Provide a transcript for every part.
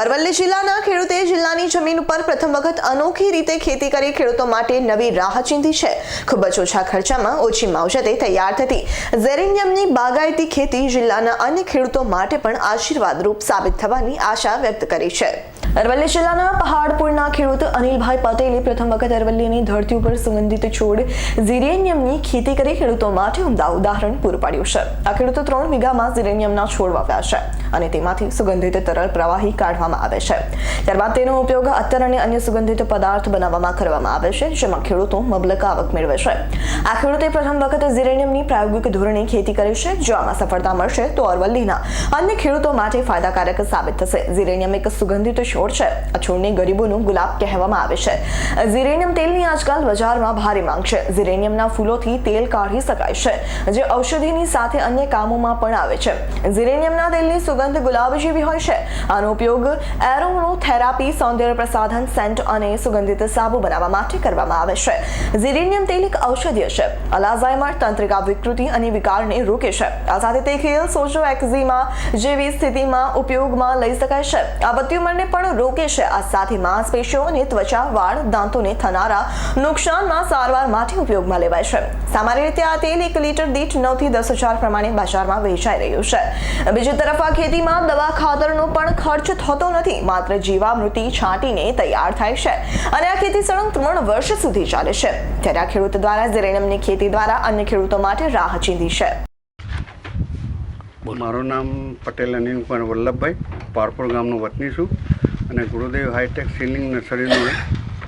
અરવલ્લી જિલ્લાના ખેડૂતે જિલ્લાની જમીન ઉપર પ્રથમ વખત અનોખી રીતે ખેતી કરી ખેડૂતો માટે નવી રાહ ચીંધી છે. ખૂબ જ ઓછા ખર્ચામાં ઓછી માવજતે તૈયાર થતી ઝેરેનિયમની બાગાયતી ખેતી જિલ્લાના અન્ય ખેડૂતો માટે પણ આશીર્વાદરૂપ સાબિત થવાની આશા વ્યક્ત કરી છે. અરવલ્લી જિલ્લાના પહાડપુરના ખેડૂત અનિલભાઈ પટેલે પ્રથમ વખત અરવલ્લીની ધરતી ઉપર સુગંધિત છોડ ઝિરેનિયમની ખેતી કરી ખેડૂતો માટે ઉમદા ઉદાહરણ પૂરું પાડ્યું છે. આ ખેડૂતો ત્રણ વીઘામાં ઝિરેનિયમના છોડ વાવ્યા છે અને તેમાંથી સુગંધિત તરલ પ્રવાહી કાઢવામાં આવે છે. ત્યારબાદ તેનો ઉપયોગ અત્તર અને અન્ય સુગંધિત પદાર્થ બનાવવામાં કરવામાં આવે છે, જેમાં ખેડૂતો મબલક આવક મેળવે છે. આ ખેડૂતે પ્રથમ વખત ઝિરેનિયમની પ્રાયોગિક ધોરણે ખેતી કરી છે, જો આમાં સફળતા મળશે તો અરવલ્લીના અન્ય ખેડૂતો માટે ફાયદાકારક સાબિત થશે. ઝિરેનિયમ એક સુગંધિત છોડ છે. આ છોડને ગરીબોનું ગુલાબ કહેવામાં આવે છે. ઝિરેનિયમ તેલની આજકાલ બજારમાં ભારે માંગ છે. ઝિરેનિયમના ફૂલોથી તેલ કાઢી શકાય છે, જે ઔષધિની સાથે અન્ય કામોમાં પણ આવે છે. ઝિરેનિયમના તેલની સુગંધ ગુલાબ જેવી હોય છે. આનો ઉપયોગ એરોનો થેરાપી, સૌંદર્ય પ્રસાધન સેન્ટ અને સુગંધિત સાબુ બનાવવા માટે કરવામાં આવે છે. ઝિરેનિયમ તેલ એક ઔષધીય છે. અલાઝાઇમર તંત્રિકા વિકૃતિ અને વિકારને રોકે છે. આ સાથે તે ખેલ સોજો એક્ઝીમા જેવી સ્થિતિમાં ઉપયોગમાં લઈ શકાય છે. આ બધી ઉંમરને પણ રોકે છે આ સાથે માંસપેશીઓ અને ત્વચા વાળ દાંતોને થનારા નુકસાનમાં સારવાર માટે ઉપયોગમાં લેવાય છે. સામાન્ય રીતે આ તેલ એક લીટર દીઠ નવથી દસ હજાર પ્રમાણે બજારમાં વેચાઈ રહ્યું છે. બીજી તરફ આ ખેતીમાં દવા ખાતરનો પણ ખર્ચ થતો નથી. માત્ર જીવામૃતિ છાંટીને તૈયાર થાય છે અને આ ખેતી સળંગ ત્રણ વર્ષ સુધી ચાલે છે. ત્યારે આ ખેડૂત દ્વારા ઝેરેનિયમની ખેતી દ્વારા અન્ય ખેડૂતો માટે રાહ ચીંધી છે. મારું નામ પટેલ અનિલ કુમાર વલ્લભભાઈ પારપુર ગામનો વતની છું. અને ગુરુદેવ હાઈટેક સીલિંગ નર્સરીનો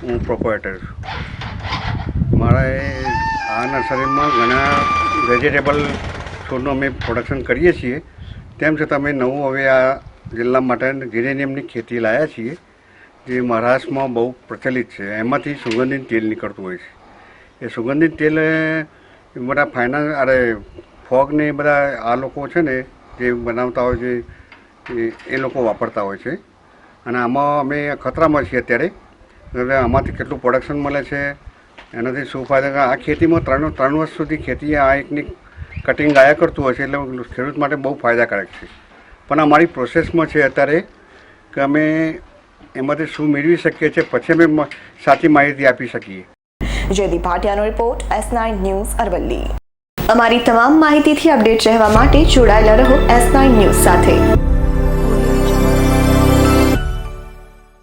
હું પ્રોપરેટર છું. મારા આ નર્સરીમાં ઘણા વેજીટેબલ છોડનું અમે પ્રોડક્શન કરીએ છીએ. તેમ છતાં અમે નવું હવે આ જિલ્લા માટે જીરેનિયમની ખેતી લાવ્યા છીએ, જે મહારાષ્ટ્રમાં બહુ પ્રચલિત છે. એમાંથી સુગંધિત તેલ નીકળતું હોય છે. એ સુગંધિત તેલ બધા ફાઇનાન્સ અરે ફોગને બધા આ લોકો છે ને, જે બનાવતા હોય છે, એ લોકો વાપરતા હોય છે. અને આમાં અમે ખતરામાં છીએ અત્યારે. એટલે આમાંથી કેટલું પ્રોડક્શન મળે છે, એનાથી શું ફાયદા આ ખેતીમાં ત્રણ ત્રણ વર્ષ સુધી ખેતી આ એકની કટિંગ આયા કરતું હોય છે, એટલે ખેડૂત માટે બહુ ફાયદાકારક છે. પણ અમારી પ્રોસેસમાં છે અત્યારે કે અમે એમાંથી શું મેળવી શકીએ છીએ, પછી અમે સાચી માહિતી આપી શકીએ. Jaydeep ભાટિયાનો report S nine news Aravalli. અમારી તમામ માહિતીથી અપડેટ રહેવા માટે જોડાયેલા રહો એસ નાઇન ન્યૂઝ સાથે.